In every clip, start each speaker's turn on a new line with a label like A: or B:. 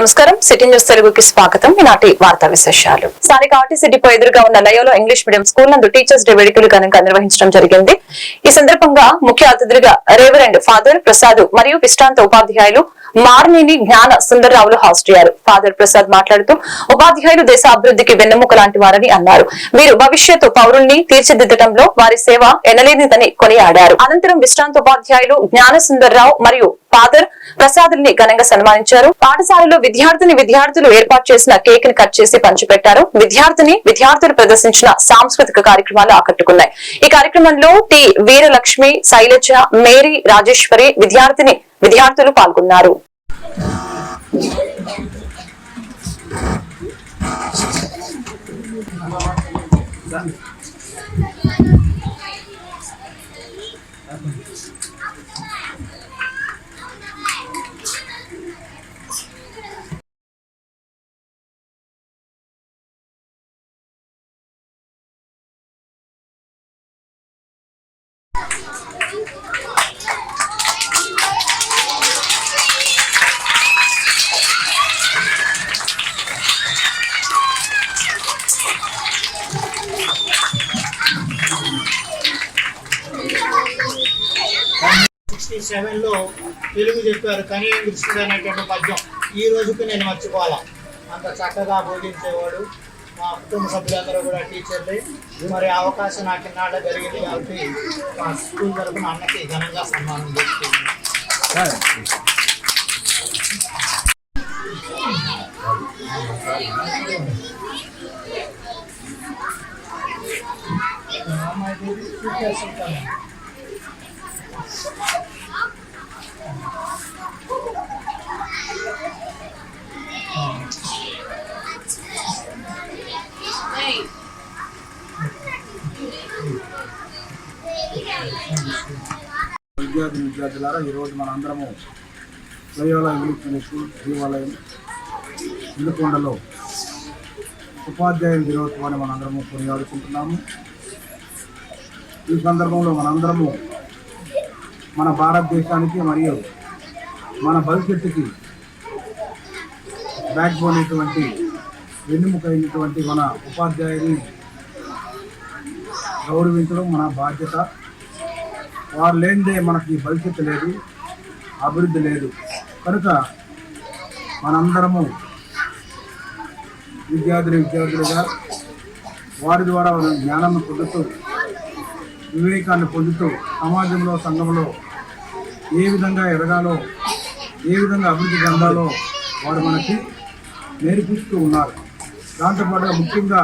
A: నమస్కారం. City news తెలుగుకి స్వాగతం. ఈనాటి వార్తా విశేషాలు. స్థానిక ఆర్టీసీ డిపో ఎదురుగా ఉన్న లయోలో ఇంగ్లీష్ మీడియం స్కూల్ నందు టీచర్స్ డే వేడుకలు ఘనంగా నిర్వహించడం జరిగింది. ఈ సందర్భంగా ముఖ్య అతిథులుగా రేవరెండ్ ఫాదర్ ప్రసాద్ మరియు విశ్రాంత ఉపాధ్యాయులు మార్నేని జ్ఞాన సుందర్రావులు హాస్టయ్యారు ఫాదర్ ప్రసాద్ మాట్లాడుతూ ఉపాధ్యాయులు దేశ అభివృద్ధికి వెన్నెముక లాంటి వారని అన్నారు. వీరు భవిష్యత్తు పౌరుల్ని తీర్చిదిద్దడంలో వారి సేవ ఎనలేనిదని కొనియాడారు. అనంతరం విశ్రాంత ఉపాధ్యాయులు జ్ఞాన సుందర్రావు మరియు ఫాదర్ ప్రసాదుల్ని ఘనంగా సన్మానించారు. పాఠశాలలో విద్యార్థిని విద్యార్థులు ఏర్పాటు చేసిన కేక్ని కట్ చేసి పంచిపెట్టారు. విద్యార్థిని విద్యార్థులు ప్రదర్శించిన సాంస్కృతిక కార్యక్రమాలు ఆకట్టుకున్నాయి. ఈ కార్యక్రమంలో టి వీరలక్ష్మి శైలజ మేరీ రాజేశ్వరి విద్యార్థిని విద్యార్థులు పాల్గొన్నారు.
B: Thank you. సెవెన్లో తెలుగు చెప్పారు కనీయం కృష్ణుడు అనేటువంటి పద్యం. ఈ రోజుకి నేను మర్చిపోవాలా? అంత చక్కగా బోధించేవాడు మా కుటుంబ సభ్యులందరూ కూడా టీచర్లే. మరి అవకాశం నాకు ఇన్నాళ్ళ జరిగింది కాబట్టి మా స్కూల్ తరఫున అన్నకి ఘనంగా సన్మానం చేస్తుంది
C: విద్యార్థి విద్యార్థులారా ఈరోజు మన అందరము ఇంగ్లీష్ స్కూల్ దేవాలయం ఇందుకొండలో ఉపాధ్యాయ దినోత్సవాన్ని మనందరము కొనియాడుకుంటున్నాము. ఈ సందర్భంలో మనందరము మన భారతదేశానికి మరియు మన భవిష్యత్తుకి బ్యాక్ బోన్ అయినటువంటి వెన్నుముక అయినటువంటి మన ఉపాధ్యాయుని గౌరవించడం మన బాధ్యత. వారు లేనిదే మనకి భవిష్యత్తు లేదు అభివృద్ధి లేదు. కనుక మనందరము విద్యార్థులు విద్యార్థులుగా వారి ద్వారా మనం జ్ఞానాన్ని పొందుతూ వివేకాన్ని పొందుతూ సమాజంలో సంఘంలో ఏ విధంగా ఎదగాలో ఏ విధంగా అభివృద్ధి చెందాలో వారు మనకి నేర్పిస్తూ ఉన్నారు. దాంతోపాటుగా ముఖ్యంగా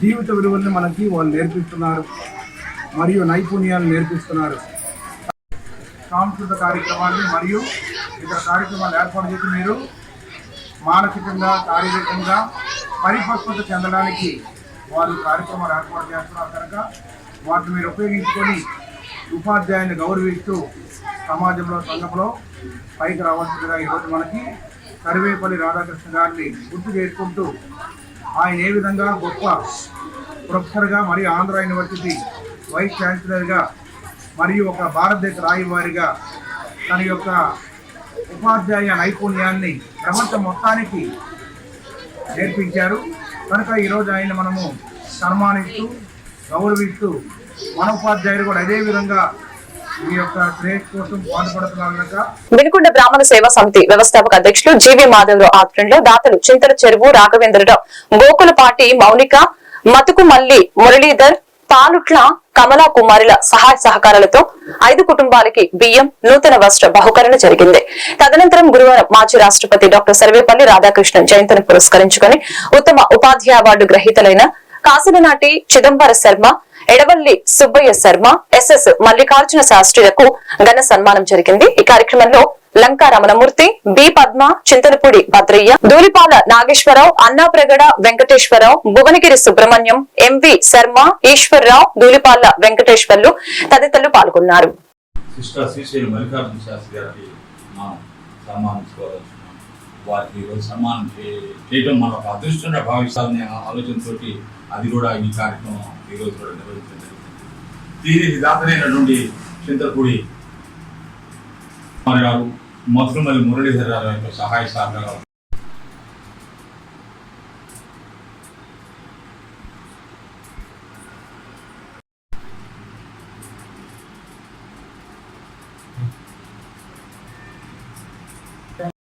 C: జీవిత విలువల్ని మనకి వాళ్ళు నేర్పిస్తున్నారు. మరియు నైపుణ్యాలు నేర్పిస్తున్నారు. సాంస్కృతిక కార్యక్రమాన్ని మరియు ఇతర కార్యక్రమాలు ఏర్పాటు చేసి మీరు మానసికంగా శారీరకంగా పరిపక్వత చెందడానికి వారు కార్యక్రమాలు ఏర్పాటు చేస్తున్నారు కనుక వాటిని మీరు ఉపయోగించుకొని ఉపాధ్యాయుని గౌరవిస్తూ సమాజంలో సంఘంలో పైకి రావాల్సిందిగా ఈరోజు మనకి సర్వేపల్లి రాధాకృష్ణ గారిని గుర్తు చేసుకుంటూ ఆయన ఏ విధంగా గొప్ప ప్రొఫెసర్గా మరియు ఆంధ్ర యూనివర్సిటీ వైస్ ఛాన్సలర్గా మరియు ఒక భారతదేశ రాయివారిగా తన యొక్క ఉపాధ్యాయ నైపుణ్యాన్ని ప్రపంచం మొత్తానికి నేర్పించారు. కనుక ఈరోజు ఆయన మనము సన్మానిస్తూ గౌరవిస్తూ మన ఉపాధ్యాయులు కూడా అదే విధంగా ఈ యొక్క
A: వినుకొండ బ్రాహ్మణ సేవా సమితి వ్యవస్థాపక అధ్యక్షులు జీవి మాధవరావు ఆధ్వర్యంలో దాతలు చింతల చెరువు రాఘవేంద్రరావు గోకులపాటి మౌనిక మతుకు మల్లి మురళీధర్ పాలుట్ల కమలా కుమారుల సహాయ సహకారాలతో ఐదు కుటుంబాలకి బియ్యం నూతన వస్త్ర బహుకరణ జరిగింది. తదనంతరం గురువారం మాజీ రాష్ట్రపతి డాక్టర్ సర్వేపల్లి రాధాకృష్ణన్ జయంతిని పురస్కరించుకుని ఉత్తమ ఉపాధ్యాయ అవార్డు గ్రహీతలైన కాసిననాటి చిదంబర శర్మ ఎడవల్లి సుబ్బయ్య శర్మ ఎస్ఎస్ మల్లికార్జున శాస్త్రులకు ఘన సన్మానం జరిగింది. ఈ కార్యక్రమంలో లంకా రమణమూర్తి బి పద్మ చింతలపూడి భద్రయ్య ధూలిపాల నాగేశ్వరరావు అన్నాప్రగడ వెంకటేశ్వరరావు భువనగిరి సుబ్రహ్మణ్యం ఎంవి శర్మ ఈశ్వరరావు ధూలిపాల వెంకటేశ్వర్లు తదితరులు పాల్గొన్నారు.
D: వారికి ఈరోజు సన్మానం చే- చేయడం మన ఒక అదృష్టంగా భావిస్తామనే ఆలోచనతో అది కూడా ఈ కార్యక్రమం ఈరోజు కూడా నిర్వహించడం జరిగింది. దీనికి దాతనైనటువంటి చింతపూడి గారు మఫ్రుమల్ మురళీధరరావు యొక్క సహాయ సహకారాలు.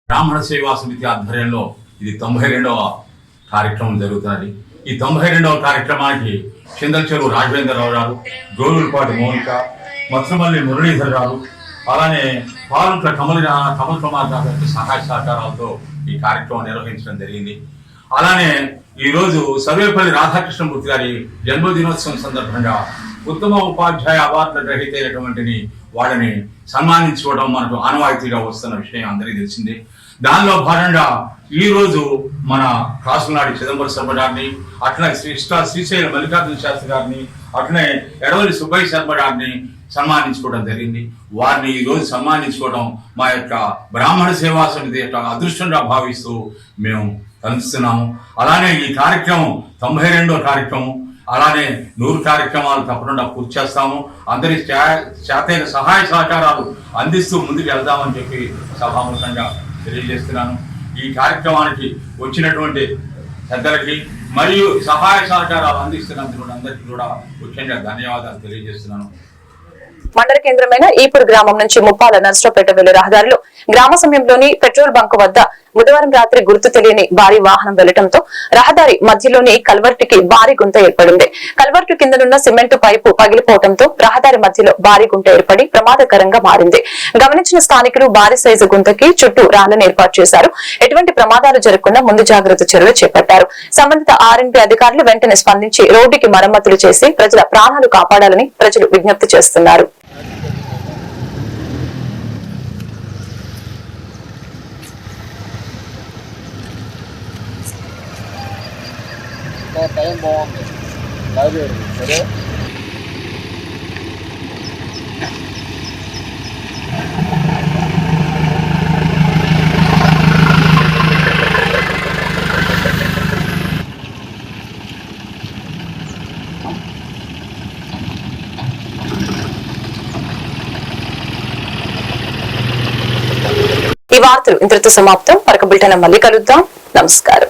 D: బ్రాహ్మణ సేవా సమితి ఆధ్వర్యంలో ఇది తొంభై రెండవ కార్యక్రమం జరుగుతున్నది ఈ తొంభై రెండవ కార్యక్రమానికి చిందల్చెరు రాఘవేంద్రరావు గారు గోరులపాటి మోనిక మత్స్యమల్లి మురళీధర్ గారు అలానే పాలంట్ల కమల్ కమల్ కుమార్ గారు సహాయ సహకారాలతో ఈ కార్యక్రమం నిర్వహించడం జరిగింది. అలానే ఈరోజు సర్వేపల్లి రాధాకృష్ణమూర్తి గారి జన్మదినోత్సవం సందర్భంగా ఉత్తమ ఉపాధ్యాయ అవార్డుల గ్రహీత అయినటువంటిని వాళ్ళని సన్మానించుకోవడం మనకు ఆనవాయితీగా వస్తున్న విషయం అందరికీ తెలిసిందే. దానిలో భాగంగా ఈ రోజు మన కాసునాడి చిదంబరం శర్మ గారిని అట్లనే శ్రీ శ్రీ- శ్రీశైల మల్లికార్జున శాస్త్రి గారిని అట్లనే ఎడవలి సుబ్బయ్య శర్మ గారిని సన్మానించుకోవడం జరిగింది. వారిని ఈరోజు సన్మానించుకోవడం మా యొక్క బ్రాహ్మణ సేవా సమితి యొక్క అదృష్టంగా భావిస్తూ మేము కలుస్తున్నాము అలానే ఈ కార్యక్రమం తొంభై రెండో కార్యక్రమం అలానే నూరు కార్యక్రమాలు తప్పకుండా పూర్తి చేస్తాము. అందరి చేతైన సహాయ సహకారాలు అందిస్తూ ముందుకు వెళ్దామని చెప్పి సభాముఖంగా తెలియజేస్తున్నాను. ఈ కార్యక్రమానికి వచ్చినటువంటి పెద్దలకి మరియు సహాయ సహకారాలు అందిస్తున్నందుకు అందరికీ కూడా ముఖ్యంగా ధన్యవాదాలు తెలియజేస్తున్నాను.
A: మండల కేంద్రమైన ఈపూర్ గ్రామం నుంచి ముప్పాల నర్సరావుపేట వెళ్ళే రహదారిలో గ్రామ సమయంలోని పెట్రోల్ బంక్ వద్ద బుధవారం రాత్రి గుర్తు తెలియని భారీ వాహనం వెళ్ళటంతో రహదారి మధ్యలోని కల్వర్టుకి భారీ గుంత ఏర్పడింది. కల్వర్టు కిందనున్న సిమెంట్ పైపు పగిలిపోవడంతో రహదారి మధ్యలో భారీ గుంట ఏర్పడి ప్రమాదకరంగా మారింది. గమనించిన స్థానికులు భారీ సైజు గుంతకి చుట్టూ రాళ్ళను ఏర్పాటు చేశారు. ఎటువంటి ప్రమాదాలు జరగకుండా ముందు జాగ్రత్త చర్యలు చేపట్టారు. సంబంధిత ఆర్ఎన్పి అధికారులు వెంటనే స్పందించి రోడ్డుకి మరమ్మతులు చేసి ప్రజల ప్రాణాలు కాపాడాలని ప్రజలు విజ్ఞప్తి చేస్తున్నారు.
C: టైం బాగుంది. బయలుదేరి సరే?
A: ఈ వార్తలు ఇంతటితో సమాప్తం. మరొక బులెటిన్ మళ్ళీ కలుద్దాం. నమస్కారం.